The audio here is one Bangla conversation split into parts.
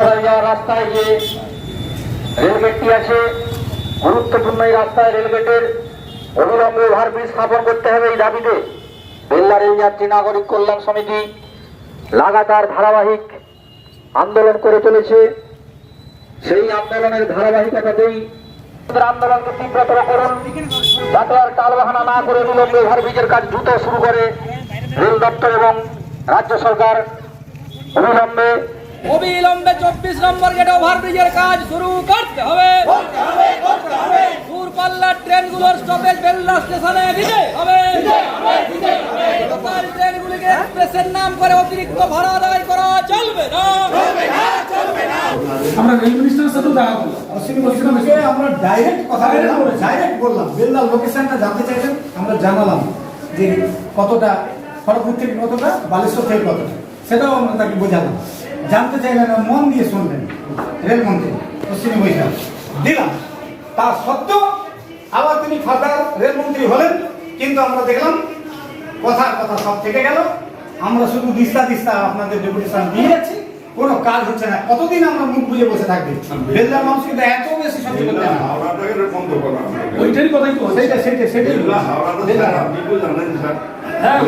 রাস্তায় যে রেলগেটটি আছে। গুরুত্বপূর্ণ এই রাস্তায় রেলগেটের অবিলম্বে ওভারব্রিজ স্থাপন করতে হবে এই দাবিতে। বেল্লা রেলযাত্রী নাগরিক কল্যাণ সমিতি লাগাতার ধারাবাহিক আন্দোলন করে চলেছে। সেই আন্দোলনের ধারাবাহিকতাতেই আন্দোলনকে তীব্রতর করুন। যাতে আর টালবাহানা না করে বিলম্বে ওভারব্রিজের কাজ দ্রুত শুরু করে রেল দপ্তর এবং রাজ্য সরকার। অবিলম্বে অবিলম্বে চব্বিশ নম্বর গেট ওভারব্রিজের কাজ শুরু করতে হবে। দূরপাল্লার ট্রেনগুলোর স্টপেজ বেল্লা স্টেশনে দিতে হবে। লোকাল ট্রেনগুলিকে এক্সপ্রেসের নাম করে অতিরিক্ত ভাড়া আদায় করা চলবে না। আমরা রেল মিনিস্টারের সাথেও দেখা করলাম। অশ্বিনী বৈষ্ণবকে আমরা ডাইরেক্ট কথা বললাম। ডাইরেক্ট বললাম। বেলদার লোকেশনটা জানতে চাইলেন আমরা জানালাম যে কতটা খড়গপুর থেকে কতটা বালেশ্বর থেকে কতটা। সেটাও আমরা তাকে বোঝালাম। জানতে চাইলেন মন দিয়ে শুনলেন রেলমন্ত্রী অশ্বিনী বৈষ্ণব দিলাম। তা সত্ত্বেও আবার তিনি ফার্দার রেলমন্ত্রী হলেন কিন্তু আমরা দেখলাম কথার কথা সব থেকে গেল। আমরা শুধু দিস্তা দিস্তা আপনাদের ডেপুটেশন দিয়ে যাচ্ছি। কোনো কাজ হচ্ছে না। কতদিন আমরা মুখ বুঝে বসে থাকবে? বেলদার মানুষ কিন্তু এত বেশি সহ্য করতে না। ওইটারই কথাই তো সেইটা সেইটা সেটাই হ্যাঁ,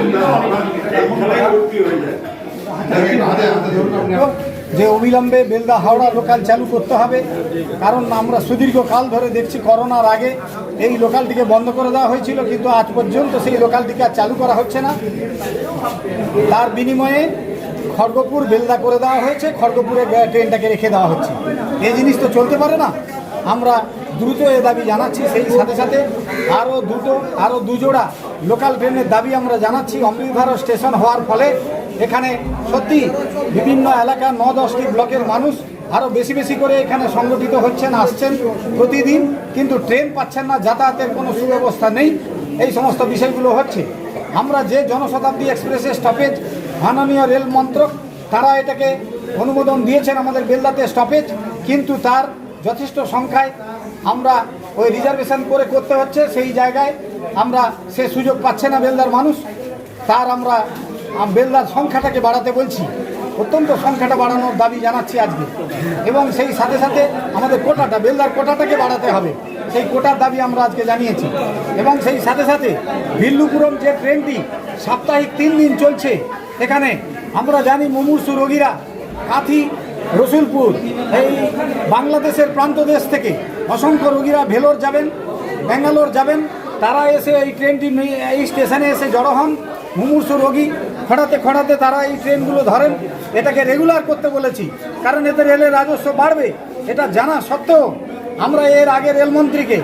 যে অবিলম্বে বেলদা হাওড়া লোকাল চালু করতে হবে। কারণ আমরা সুদীর্ঘকাল ধরে দেখছি করোনার আগে এই লোকালটিকে বন্ধ করে দেওয়া হয়েছিল, কিন্তু আজ পর্যন্ত সেই লোকালটিকে আর চালু করা হচ্ছে না। তার বিনিময়ে খড়গপুর বেলদা করে দেওয়া হয়েছে, খড়গপুরে ট্রেনটাকে রেখে দেওয়া হচ্ছে। এই জিনিস তো চলতে পারে না। আমরা দ্রুত এ দাবি জানাচ্ছি, সেই সাথে সাথে আরও দুটো আরও দুজোড়া লোকাল ট্রেনের দাবি আমরা জানাচ্ছি। অমৃতধার স্টেশন হওয়ার ফলে এখানে সত্যি বিভিন্ন এলাকা ন দশটি ব্লকের মানুষ আরও বেশি বেশি করে এখানে সংগঠিত হচ্ছেন আসছেন প্রতিদিন কিন্তু ট্রেন পাচ্ছেন না যাতায়াতের কোনো সুব্যবস্থা নেই। এই সমস্ত বিষয়গুলো হচ্ছে। আমরা যে জনশতাব্দী এক্সপ্রেসের স্টপেজ মাননীয় রেল মন্ত্রক তারা এটাকে অনুমোদন দিয়েছেন আমাদের বেলদাতে স্টপেজ কিন্তু তার যথেষ্ট সংখ্যায় আমরা ওই রিজার্ভেশন করে করতে হচ্ছে। সেই জায়গায় আমরা সে সুযোগ পাচ্ছে না বেলদার মানুষ। তার আমরা আম, বেলদার সংখ্যাটাকে বাড়াতে বলছি, অত্যন্ত সংখ্যাটা বাড়ানোর দাবি জানাচ্ছি আজকে। এবং সেই সাথে সাথে আমাদের কোটাটা, বেলদার কোটাটাকে বাড়াতে হবে। সেই কোটার দাবি আমরা আজকে জানিয়েছি। এবং সেই সাথে সাথে ভিল্লুপুরম যে ট্রেনটি সাপ্তাহিক তিন দিন চলছে, এখানে আমরা জানি মুমূর্ষু রোগীরা, কাথি, রসুলপুর, এই বাংলাদেশের প্রান্ত দেশ থেকে অসংখ্য রোগীরা ভেলোর যাবেন, ব্যাঙ্গালোর যাবেন। তারা এসে এই ট্রেনটি এই স্টেশনে এসে জড়ো হন। মুমূর্ষু রোগী খড়াতে খড়াতে তারা এই ট্রেনগুলো ধরেন, এটাকে রেগুলার করতে বলেছি। কারণ এতে রেলের রাজস্ব বাড়বে, এটা জানা সত্ত্বেও আমরা এর আগে রেলমন্ত্রীকে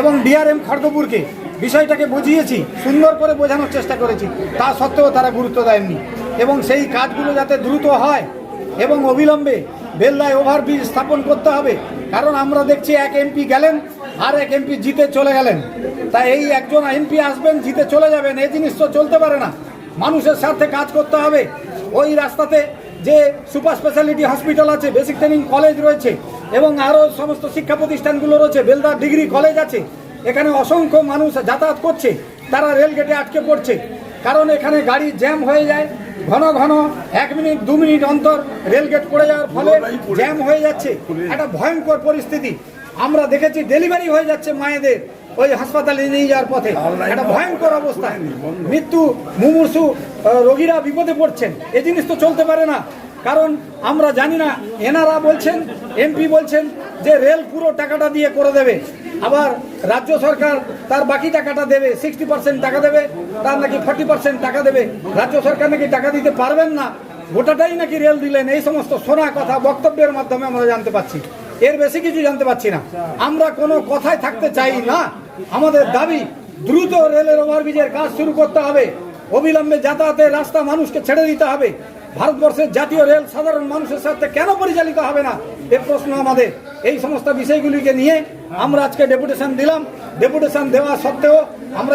এবং ডিআরএম খড়গপুরকে বিষয়টাকে বুঝিয়েছি, সুন্দর করে বোঝানোর চেষ্টা করেছি। তা সত্ত্বেও তারা গুরুত্ব দেননি। এবং সেই কাজগুলো যাতে দ্রুত হয় এবং অবিলম্বে বেল্লায় ওভারব্রিজ স্থাপন করতে হবে, কারণ আমরা দেখছি এক এমপি গেলেন আর এক এমপি জিতে চলে গেলেন। তাই এই একজন এমপি আসবেন, জিতে চলে যাবেন, এই জিনিস তো চলতে পারে না। মানুষের স্বার্থে কাজ করতে হবে। ওই রাস্তাতে যে সুপার স্পেশালিটি হসপিটাল আছে, বেসিক ট্রেনিং কলেজ রয়েছে এবং আরও সমস্ত শিক্ষা প্রতিষ্ঠানগুলো রয়েছে, বেলদার ডিগ্রি কলেজ আছে। এখানে অসংখ্য মানুষ যাতায়াত করছে, তারা রেলগেটে আটকে পড়ছে। কারণ এখানে গাড়ি জ্যাম হয়ে যায়, ঘন ঘন এক মিনিট, দু মিনিট অন্তর রেলগেট পড়ে যাওয়ার ফলে জ্যাম হয়ে যাচ্ছে। একটা ভয়ঙ্কর পরিস্থিতি। আমরা দেখেছি, ডেলিভারি হয়ে যাচ্ছে মায়েদের। ওই হাসপাতালে নিয়ে যাওয়ার পথে একটা ভয়ঙ্কর অবস্থা। মৃত্যু মুমূর্ষু রোগীরা বিপদে পড়ছেন। এই জিনিস তো চলতে পারে না। কারণ আমরা জানি না এনারা বলছেন এমপি বলছেন যে রেল পুরো টাকাটা দিয়ে করে দেবে। আবার রাজ্য সরকার তার বাকি টাকাটা দেবে সিক্সটি পার্সেন্ট টাকা দেবে তার নাকি ফর্টি পার্সেন্ট টাকা দেবে। রাজ্য সরকার নাকি টাকা দিতে পারবেন না। গোটাটাই নাকি রেল দিলেন। এই সমস্ত শোনা কথা বক্তব্যের মাধ্যমে আমরা জানতে পাচ্ছি এর বেশি কিছু জানতে পাচ্ছি না। আমরা কোনো কথায় থাকতে চাই না। আমাদের দাবি, দ্রুত রেলের ওভারব্রিজের কাজ শুরু করতে হবে। অবিলম্বে যাতায়াতের রাস্তা মানুষকে ছেড়ে দিতে হবে। ভারতবর্ষের জাতীয় রেল সাধারণ মানুষের সাথে কেন পরিচালিত হবে না? এ প্রশ্ন আমাদের। এই সমস্ত বিষয়গুলিকে নিয়ে আমরা আজকে ডেপুটেশন দিলাম। ডেপুটেশন দেওয়া সত্ত্বেও আমরা